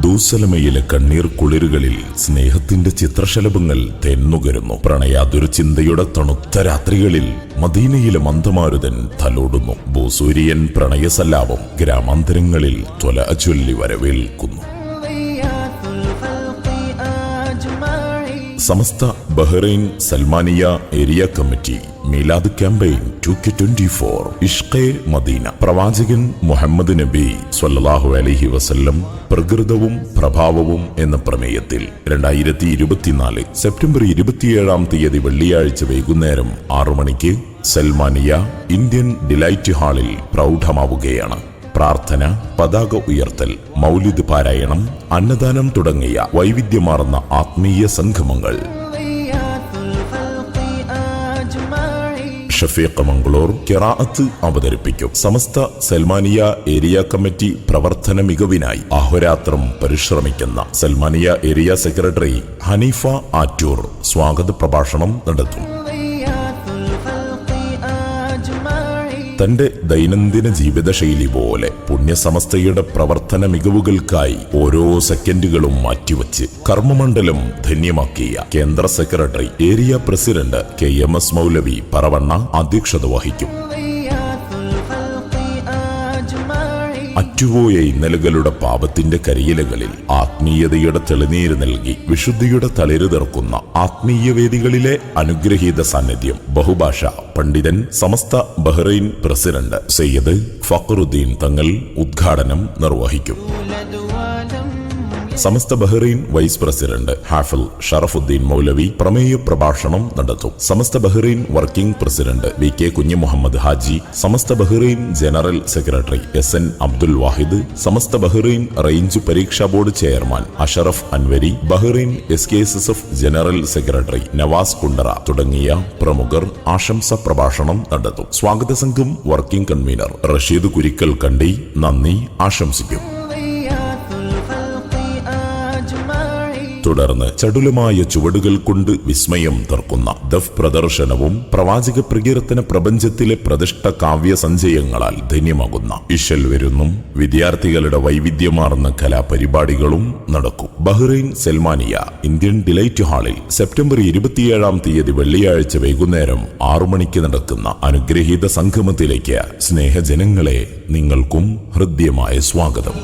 ദൂസലമയിലെ കണ്ണീർ കുളിരുകളിൽ സ്നേഹത്തിന്റെ ചിത്രശലഭങ്ങൾ തെന്നുകരുന്നു. പ്രണയാതൊരു ചിന്തയുടെ തണുത്ത രാത്രികളിൽ മദീനയിലെ മന്ദമാരുതൻ തലോടുന്നു. ഭൂസൂര്യൻ പ്രണയസല്ലാപം ഗ്രാമാന്തരങ്ങളിൽ ത്വല ചൊല്ലി വരവേൽക്കുന്നു. Samastha Bahrain Salmaniya area committee മീലാദ് campaign two K twenty four ഇഷ്കെ Medina. പ്രവാചകൻ മുഹമ്മദ് നബി സ്വല്ലല്ലാഹു അലഹി വസല്ലം പ്രകൃതവും പ്രഭാവവും എന്ന പ്രമേയത്തിൽ രണ്ടായിരത്തി ഇരുപത്തിനാല് സെപ്റ്റംബർ ഇരുപത്തിയേഴാം തീയതി വെള്ളിയാഴ്ച വൈകുന്നേരം ആറു മണിക്ക് സൽമാനിയ ഇന്ത്യൻ ഡിലൈറ്റ് ഹാളിൽ പ്രൗഢമാവുകയാണ്. പ്രാർത്ഥന പതാക ഉയർത്തൽ മൗലിദ് പാരായണം അന്നദാനം തുടങ്ങിയ വൈവിധ്യമാർന്ന ആത്മീയ സംഗമങ്ങൾ. ഷഫീഖ് മംഗ്ലൂർ കിറാഅത്ത് അവതരിപ്പിക്കും. സമസ്ത സൽമാനിയ ഏരിയ കമ്മിറ്റി പ്രവർത്തന മികവിനായി അഹോരാത്രം പരിശ്രമിക്കുന്ന Salmaniya area secretary Haneefa Attoor സ്വാഗത പ്രഭാഷണം നടത്തും. തന്റെ ദൈനംദിന ജീവിതശൈലി പോലെ പുണ്യസമസ്തയുടെ പ്രവർത്തന മികവുകൾക്കായി ഓരോ സെക്കൻഡുകളും മാറ്റിവെച്ച് കർമ്മമണ്ഡലം ധന്യമാക്കിയ കേന്ദ്ര secretary area president K M S Moulavi Paravanna അധ്യക്ഷത വഹിക്കും. അറ്റുപോയ ഇന്നലുകളുടെ പാപത്തിന്റെ കരിയിലകളിൽ ആത്മീയതയുടെ തെളിനീര് നൽകി വിശുദ്ധിയുടെ തളിര് ആത്മീയ ആത്മീയവേദികളിലെ അനുഗ്രഹീത സാന്നിധ്യം ബഹുഭാഷ പണ്ഡിതൻ സമസ്ത ബഹ്റൈൻ പ്രസിഡന്റ് സയ്യദ് ഫക്രുദ്ദീൻ തങ്ങൾ ഉദ്ഘാടനം നിർവഹിക്കും. സമസ്ത ബഹ്റൈൻ വൈസ് പ്രസിഡന്റ് ഹാഫിൽ ഷറഫുദ്ദീൻ മൗലവി പ്രമേയ പ്രഭാഷണം നടത്തും. Samastha Bahrain working president V K Kunju Muhammad Haji Samastha Bahrain general secretary S N Abdul Wahid Samastha Bahrain range പരീക്ഷാ board chairman Ashraf Anwari Bahrain S K S S F general secretary Nawas Kundara തുടങ്ങിയ പ്രമുഖർ ആശംസ പ്രഭാഷണം നടത്തും. സ്വാഗത സംഘം working convener Rasheed Kurikkal Kandi നന്ദി ആശംസിക്കും. തുടർന്ന് ചടുലമായ ചുവടുകൾ കൊണ്ട് വിസ്മയം തീർക്കുന്ന ദഫ് പ്രദർശനവും പ്രവാചക പ്രകീർത്തന പ്രപഞ്ചത്തിലെ പ്രതിഷ്ഠ കാവ്യ സഞ്ചയങ്ങളാൽ ധന്യമാകുന്ന ഇഷൽ വരുന്നും വിദ്യാർത്ഥികളുടെ വൈവിധ്യമാർന്ന കലാപരിപാടികളും നടക്കും. ബഹ്റൈൻ സെൽമാനിയ ഇന്ത്യൻ ഡിലൈറ്റ് ഹാളിൽ സെപ്റ്റംബർ ഇരുപത്തിയേഴാം തീയതി വെള്ളിയാഴ്ച വൈകുന്നേരം ആറു മണിക്ക് നടക്കുന്ന അനുഗ്രഹീത സംഗമത്തിലേക്ക് സ്നേഹജനങ്ങളെ നിങ്ങൾക്കും ഹൃദ്യമായ സ്വാഗതം.